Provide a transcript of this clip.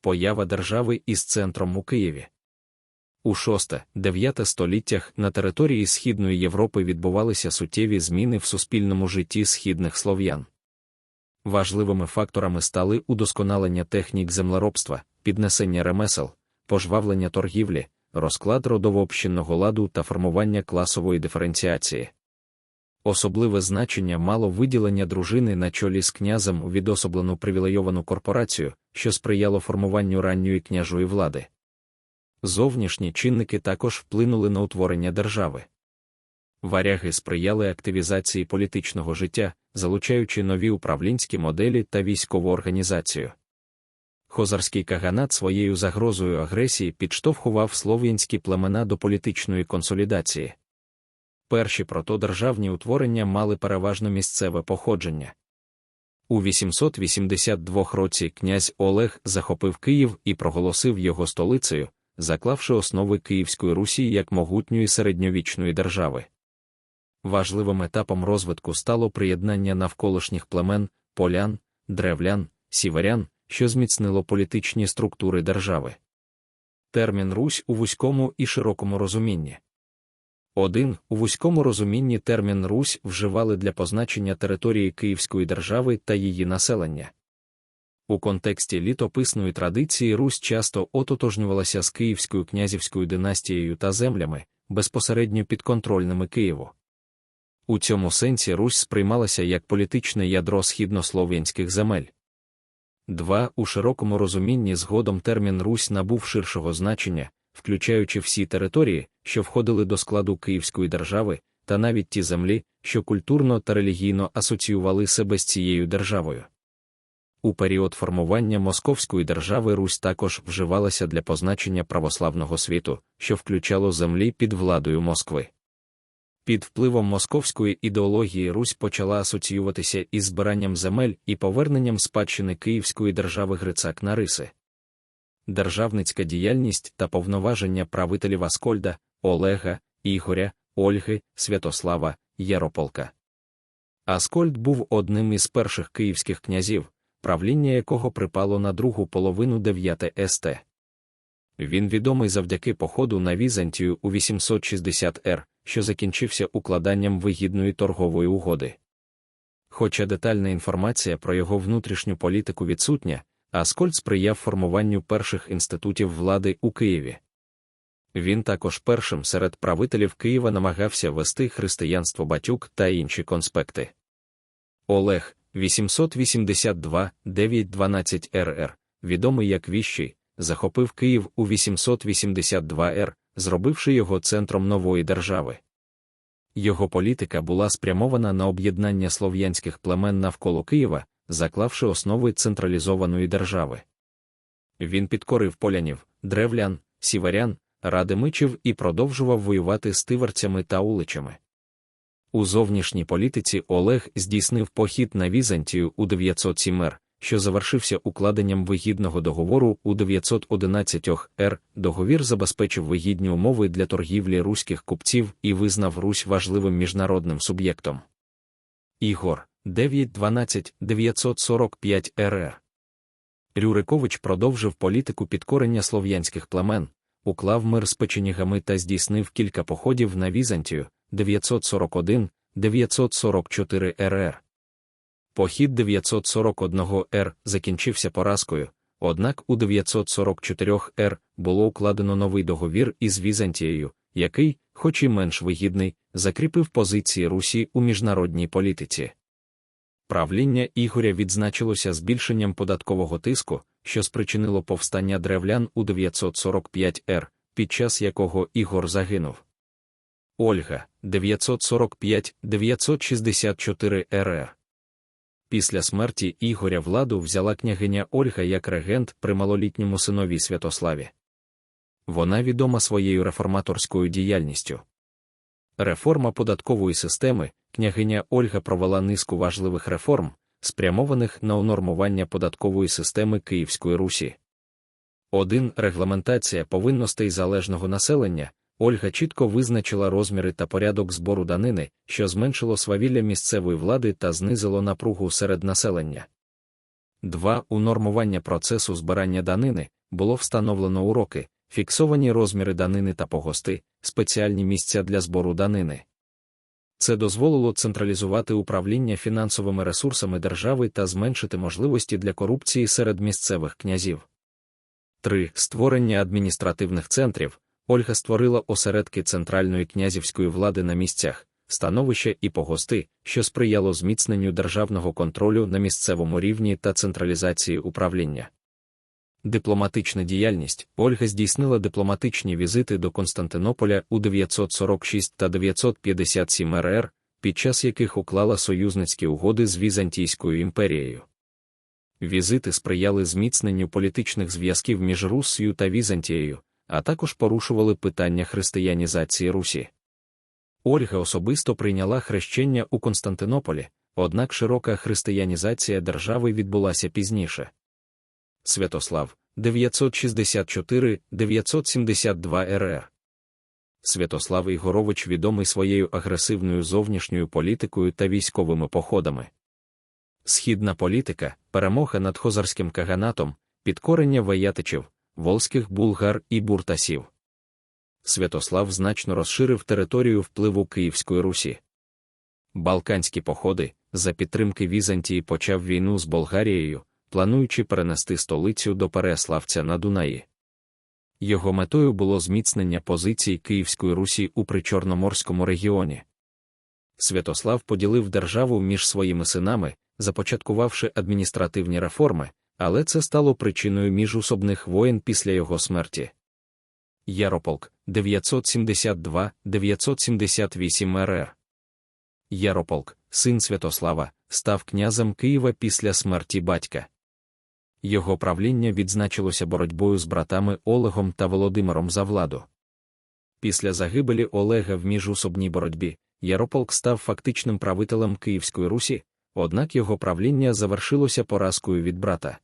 поява держави із центром у Києві. У 6-9 століттях на території Східної Європи відбувалися суттєві зміни в суспільному житті східних слов'ян. Важливими факторами стали удосконалення технік землеробства, піднесення ремесел, пожвавлення торгівлі, розклад родово-общинного ладу та формування класової диференціації. Особливе значення мало виділення дружини на чолі з князем у відособлену привілейовану корпорацію, що сприяло формуванню ранньої княжої влади. Зовнішні чинники також вплинули на утворення держави. Варяги сприяли активізації політичного життя, залучаючи нові управлінські моделі та військову організацію. Хозарський каганат своєю загрозою агресії підштовхував слов'янські племена до політичної консолідації. Перші протодержавні утворення мали переважно місцеве походження. У 882 році князь Олег захопив Київ і проголосив його столицею, заклавши основи Київської Русі як могутньої середньовічної держави. Важливим етапом розвитку стало приєднання навколишніх племен, полян, древлян, сіверян, що зміцнило політичні структури держави. Термін Русь у вузькому і широкому розумінні. Один у вузькому розумінні термін Русь вживали для позначення території Київської держави та її населення. У контексті літописної традиції Русь часто ототожнювалася з Київською князівською династією та землями, безпосередньо підконтрольними Києву. У цьому сенсі Русь сприймалася як політичне ядро східнослов'янських земель. Два у широкому розумінні згодом термін Русь набув ширшого значення, включаючи всі території, що входили до складу Київської держави, та навіть ті землі, що культурно та релігійно асоціювали себе з цією державою. У період формування Московської держави Русь також вживалася для позначення православного світу, що включало землі під владою Москви. Під впливом московської ідеології Русь почала асоціюватися із збиранням земель і поверненням спадщини Київської держави Грицак на риси. Державницька діяльність та повноваження правителів Аскольда, Олега, Ігоря, Ольги, Святослава, Ярополка. Аскольд був одним із перших київських князів, правління якого припало на другу половину 9 ст. Він відомий завдяки походу на Візантію у 860 р, що закінчився укладанням вигідної торгової угоди. Хоча детальна інформація про його внутрішню політику відсутня, Аскольд сприяв формуванню перших інститутів влади у Києві. Він також першим серед правителів Києва намагався вести християнство батюк та інші конспекти. Олег 882 912 РР, відомий як Віщий, захопив Київ у 882 р, зробивши його центром нової держави. Його політика була спрямована на об'єднання слов'янських племен навколо Києва, заклавши основи централізованої держави. Він підкорив полянів, древлян, сіверян, радимичів і продовжував воювати з тиверцями та уличами. У зовнішній політиці Олег здійснив похід на Візантію у 907 р, що завершився укладенням вигідного договору у 911 р. Договір забезпечив вигідні умови для торгівлі руських купців і визнав Русь важливим міжнародним суб'єктом. Ігор 912 945 РР. Рюрикович продовжив політику підкорення слов'янських племен, уклав мир з печенігами та здійснив кілька походів на Візантію 941 944 РР. Похід 941 Р закінчився поразкою, однак у 944 Р було укладено новий договір із Візантією, який, хоч і менш вигідний, закріпив позиції Русі у міжнародній політиці. Правління Ігоря відзначилося збільшенням податкового тиску, що спричинило повстання древлян у 945 Р, під час якого Ігор загинув. Ольга 945 964 РР Після смерті Ігоря владу взяла княгиня Ольга як регент при малолітньому синові Святославі. Вона відома своєю реформаторською діяльністю. Реформа податкової системи княгиня Ольга провела низку важливих реформ, спрямованих на унормування податкової системи Київської Русі. 1. Регламентація повинностей залежного населення, Ольга чітко визначила розміри та порядок збору данини, що зменшило свавілля місцевої влади та знизило напругу серед населення. 2. Унормування процесу збирання данини було встановлено уроки, фіксовані розміри данини та погости, спеціальні місця для збору данини. Це дозволило централізувати управління фінансовими ресурсами держави та зменшити можливості для корупції серед місцевих князів. 3. Створення адміністративних центрів. Ольга створила осередки центральної князівської влади на місцях, становища і погости, що сприяло зміцненню державного контролю на місцевому рівні та централізації управління. Дипломатична діяльність Ольга здійснила дипломатичні візити до Константинополя у 946 та 957 РР, під час яких уклала союзницькі угоди з Візантійською імперією. Візити сприяли зміцненню політичних зв'язків між Руссією та Візантією, а також порушували питання християнізації Русі. Ольга особисто прийняла хрещення у Константинополі, однак широка християнізація держави відбулася пізніше. Святослав 964-972 РР. Святослав Ігорович відомий своєю агресивною зовнішньою політикою та військовими походами. Східна політика, перемога над хозарським каганатом, підкорення ваятичів, волзьких булгар і буртасів. Святослав значно розширив територію впливу Київської Русі. Балканські походи за підтримки Візантії почав війну з Болгарією, плануючи перенести столицю до Переславця на Дунаї. Його метою було зміцнення позицій Київської Русі у причорноморському регіоні. Святослав поділив державу між своїми синами, започаткувавши адміністративні реформи, але це стало причиною міжусобних воєн після його смерті. Ярополк 972-978 РР. Ярополк, син Святослава, став князем Києва після смерті батька. Його правління відзначилося боротьбою з братами Олегом та Володимиром за владу. Після загибелі Олега в міжусобній боротьбі Ярополк став фактичним правителем Київської Русі, однак його правління завершилося поразкою від брата.